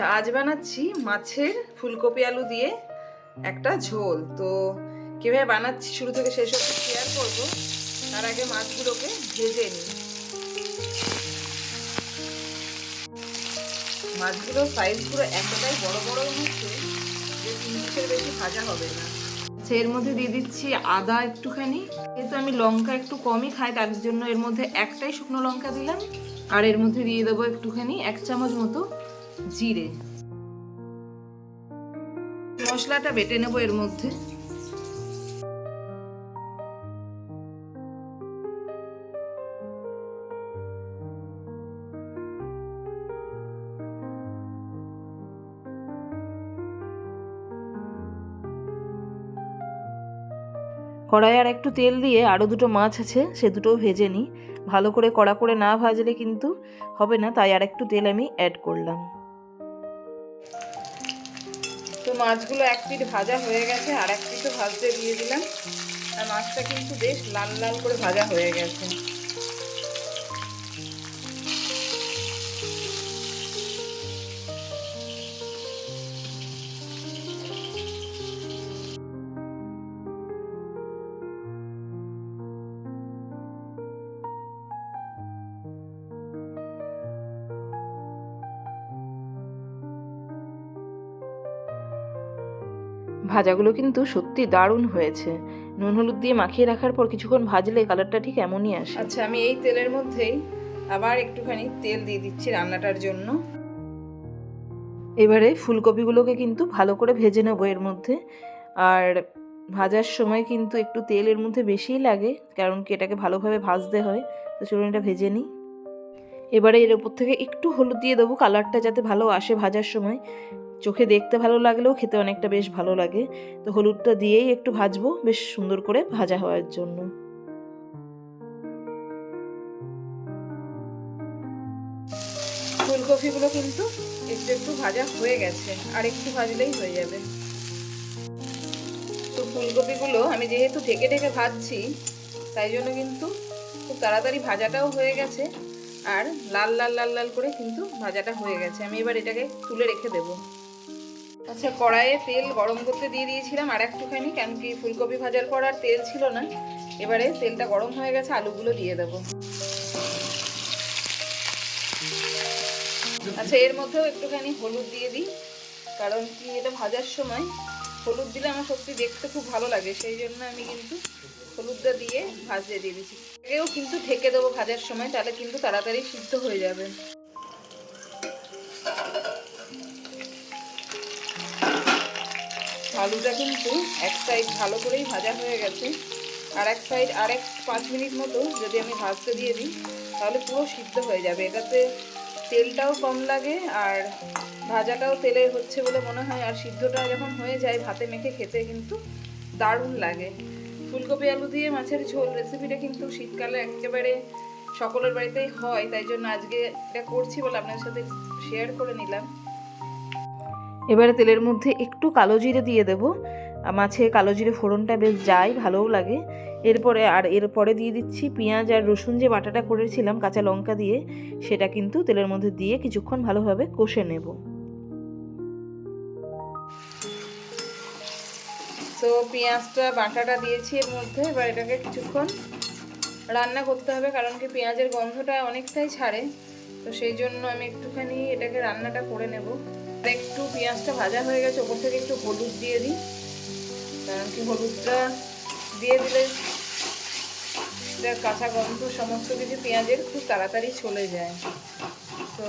আচ্ছা আজ বানাচ্ছি মাছের ফুলকপি আলু দিয়ে একটা ঝোল। তো কীভাবে বানাচ্ছি শুরু থেকে শেষ অবধি শেয়ার করব। তার আগে মাছগুলোকে ভেজে নিই। মাছগুলোর সাইজগুলো এতটাই বড় বড় হচ্ছে যে তিরিশের বেশি ভাজা হবে না। আচ্ছা এর মধ্যে দিয়ে দিচ্ছি আদা একটুখানি। যেহেতু আমি লঙ্কা একটু কমই খাই, তার জন্য এর মধ্যে একটাই শুকনো লঙ্কা দিলাম। আর এর মধ্যে দিয়ে দেবো একটুখানি এক চামচ মতো জিরে। মশলাটা বেটে নেব এর মধ্যে। কড়াই আর একটু তেল দিয়ে আরও দুটো মাছ আছে, সে দুটোও ভেজে নিই। ভালো করে কড়া করে না ভাজলে কিন্তু হবে না, তাই আর একটু তেল আমি অ্যাড করলাম। মাছগুলো এক পিঠ ভাজা হয়ে গেছে, আর এক পিঠও ভাজতে দিয়ে দিলাম। আর মাছটা কিন্তু বেশ লাল লাল করে ভাজা হয়ে গেছে। ভাজাগুলো কিন্তু সত্যি দারুণ হয়েছে। নুন হলুদ দিয়ে মাখিয়ে রাখার পর কিছুক্ষণ ভাজলে কালারটা ঠিক এমনই আসে। আচ্ছা আমি এই তেলের মধ্যেই আবার একটুখানি তেল দিয়ে দিচ্ছি রান্নাটার জন্য। এবারে ফুলকপিগুলোকে কিন্তু ভালো করে ভেজে নেব এর মধ্যে। আর ভাজার সময় কিন্তু একটু তেল এর মধ্যে বেশিই লাগে কারণ কি এটাকে ভালোভাবে ভাজতে হয়। তো চলুন এটা ভেজে নিই। এবারে এর উপর থেকে একটু হলুদ দিয়ে দেবো কালারটা যাতে ভালো আসে ভাজার সময়। চোখে দেখতে ভালো লাগলেও খেতে অনেকটা বেশ ভালো লাগে। তো হলুদটা দিয়েই একটু ভাজবো, বেশ সুন্দর করে ভাজা হওয়ার জন্য। ফুলকপিগুলো কিন্তু একটু একটু ভাজা হয়ে গেছে, আর একটু ভাজলেই হয়ে যাবে। তো ফুলকপিগুলো আমি যেহেতু ঢেকে ঢেকে ভাজছি, তাই জন্য কিন্তু খুব তাড়াতাড়ি ভাজাটাও হয়ে গেছে, আর লাল লাল লাল লাল করে কিন্তু ভাজাটা হয়ে গেছে। আমি এবার এটাকে তুলে রেখে দেবো। আচ্ছা কড়াইয়ে তেল গরম করতে দিয়ে দিয়েছিলাম আর একটুখানি, কেন কি ফুলকপি ভাজার পর আর তেল ছিল না। এবারে তেলটা গরম হয়ে গেছে, আলুগুলো দিয়ে দেবো। আচ্ছা এর মধ্যেও একটুখানি হলুদ দিয়ে দিই, কারণ কি এটা ভাজার সময় হলুদ দিলে আমার সত্যি দেখতে খুব ভালো লাগে, সেই জন্য আমি কিন্তু হলুদটা দিয়ে ভাজিয়ে দিয়ে দিচ্ছি। এও কিন্তু ঢেকে দেবো ভাজার সময়, তাহলে কিন্তু তাড়াতাড়ি সিদ্ধ হয়ে যাবে। আলুটা কিন্তু এক সাইড ভালো করেই ভাজা হয়ে গেছে। আর এক সাইড আর এক পাঁচ মিনিট মতো যদি আমি ভাজতে দিয়ে দিই, তাহলে পুরো সিদ্ধ হয়ে যাবে। এটাতে তেলটাও কম লাগে আর ভাজাটাও তেলে হচ্ছে বলে মনে হয়। আর সিদ্ধটা যখন হয়ে যায় ভাতে মেখে খেতে কিন্তু দারুণ লাগে। ফুলকপি আলু দিয়ে মাছের ঝোল রেসিপিটা কিন্তু শীতকালে একেবারে সকলের বাড়িতেই হয়। তাই জন্য আজকে এটা করছি বলে আপনার সাথে শেয়ার করে নিলাম। এবারে তেলের মধ্যে একটু কালো জিরে দিয়ে দেবো। মাছে কালো জিরে ফোড়নটা বেশ যায়, ভালোও লাগে। এরপরে আর এরপরে দিয়ে দিচ্ছি পেঁয়াজ আর রসুন যে বাটাটা করেছিলাম কাঁচা লঙ্কা দিয়ে, সেটা কিন্তু তেলের মধ্যে দিয়ে কিছুক্ষণ ভালোভাবে কষে নেব। তো পেঁয়াজটা, বাটাটা দিয়েছি এর মধ্যে। এবার এটাকে কিছুক্ষণ রান্না করতে হবে, কারণ কি পেঁয়াজের গন্ধটা অনেকটাই ছাড়ে। তো সেই জন্য আমি একটুখানি এটাকে রান্নাটা করে নেব। একটু পেঁয়াজটা ভাজা হয়ে গেছে, ওপর থেকে একটু হলুদ দিয়ে দিই। কারণ কি হলুদটা দিয়ে দিলে কাঁচা গন্ধ, সমস্ত কিছু পেঁয়াজের খুব তাড়াতাড়ি চলে যায়। তো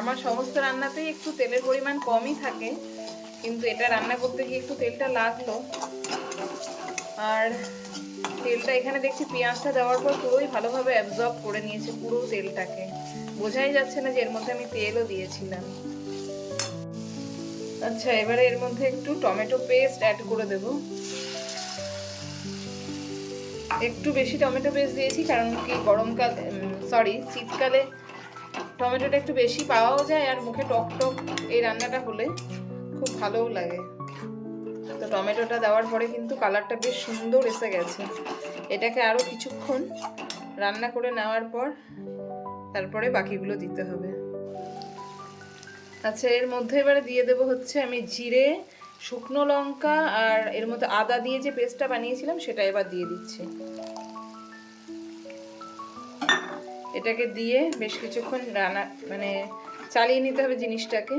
আমার সমস্ত রান্নাতেই একটু তেলের পরিমাণ কমই থাকে, কিন্তু এটা রান্না করতে গিয়ে একটু তেলটা লাগল। আর তেলটা এখানে দেখছি পেঁয়াজটা দেওয়ার পর পুরোই ভালোভাবে অ্যাবজর্ব করে নিয়েছে পুরো তেলটাকে। বোঝাই যাচ্ছে না যে এর মধ্যে আমি তেলও দিয়েছিলাম। আচ্ছা এবারে এর মধ্যে একটু টমেটো পেস্ট অ্যাড করে দেব। একটু বেশি টমেটো পেস্ট দিয়েছি, কারণ কি গরমকাল সরি শীতকালে টমেটোটা একটু বেশি পাওয়াও যায় আর মুখে টক টক এই রান্নাটা হলে খুব ভালোও লাগে। তো টমেটোটা দেওয়ার পরে কিন্তু কালারটা বেশ সুন্দর এসে গেছে। এটাকে আরও কিছুক্ষণ রান্না করে নেওয়ার পর তারপরে বাকিগুলো দিতে হবে। আচ্ছা এর মধ্যে এবারে দিয়ে দেবো হচ্ছে আমি জিরে, শুকনো লঙ্কা আর এর মধ্যে আদা দিয়ে যে পেস্টটা বানিয়েছিলাম সেটা এবার দিয়ে দিচ্ছি। এটাকে দিয়ে বেশ কিছুক্ষণ রান্না মানে চালিয়ে নিতে হবে জিনিসটাকে।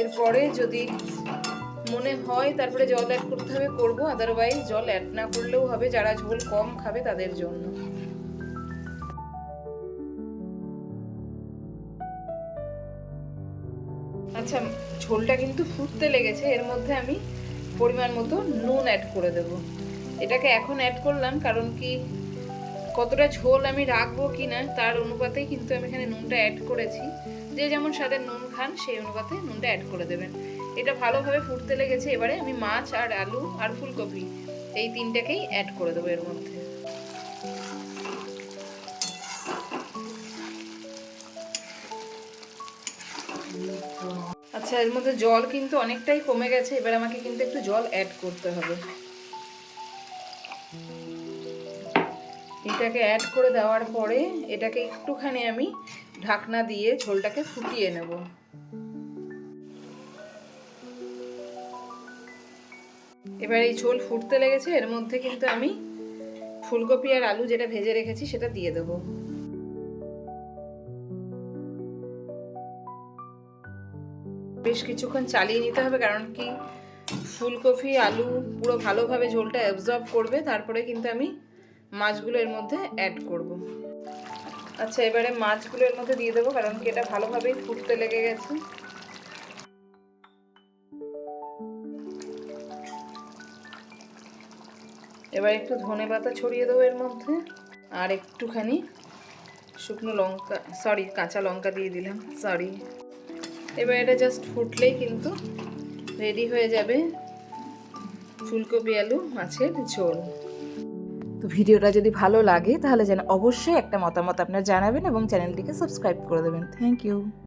এরপরে যদি মনে হয় তারপরে জল অ্যাড করতে হবে, করব। আদারওয়াইজ জল অ্যাড না করলেও হবে, যারা ঝোল কম খাবে তাদের জন্য। ঝোলটা কিন্তু ফুটতে লেগেছে, এর মধ্যে আমি পরিমাণ মতো নুন অ্যাড করে দেব। এটাকে এখন অ্যাড করলাম কারণ কি কতটা ঝোল আমি রাখব কি না তার অনুপাতেই কিন্তু আমি এখানে নুনটা অ্যাড করেছি। যে যেমন স্বাদের নুন খান, সেই অনুপাতে নুনটা অ্যাড করে দেবেন। এটা ভালোভাবে ফুটতে লেগেছে, এবারে আমি মাছ আর আলু আর ফুলকপি এই তিনটাকেই অ্যাড করে দেবো এর মধ্যে। আচ্ছা এর মধ্যে জল কিন্তু অনেকটাই কমে গেছে, এবার আমাকে কিন্তু একটু জল অ্যাড করতে হবে। এটাকে অ্যাড করে দেওয়ার পরে এটাকে একটুখানি আমি ঢাকনা দিয়ে ঝোলটাকে ফুটিয়ে নেব। এবার এই ঝোল ফুটতে লেগেছে, এর মধ্যে কিন্তু আমি ফুলকপি আর আলু যেটা ভেজে রেখেছি সেটা দিয়ে দেবো। বেশ কিছুক্ষণ চালিয়ে নিতে হবে, কারণ কি ফুলকপি, আলু পুরো ভালোভাবে ঝোলটা অ্যাবজর্ব করবে, তারপরে কিন্তু আমি মাছগুলো এর মধ্যে অ্যাড করব। আচ্ছা এবারে মাছগুলো এর মধ্যে দিয়ে দেবো, কারণ কি এটা ভালোভাবেই ফুটতে লেগে গেছে। এবার একটু ধনে পাতা ছড়িয়ে দেবো এর মধ্যে, আর একটুখানি শুকনো লঙ্কা সরি কাঁচা লঙ্কা দিয়ে দিলাম সরি এবার এটা জাস্ট ফুটলেই কিন্তু রেডি হয়ে যাবে ফুলকপি আলু, মাছের ঝোল। তো ভিডিওটা যদি ভালো লাগে, তাহলে যেন অবশ্যই একটা মতামত আপনার জানাবেন এবং চ্যানেলটিকে সাবস্ক্রাইব করে দেবেন। Thank you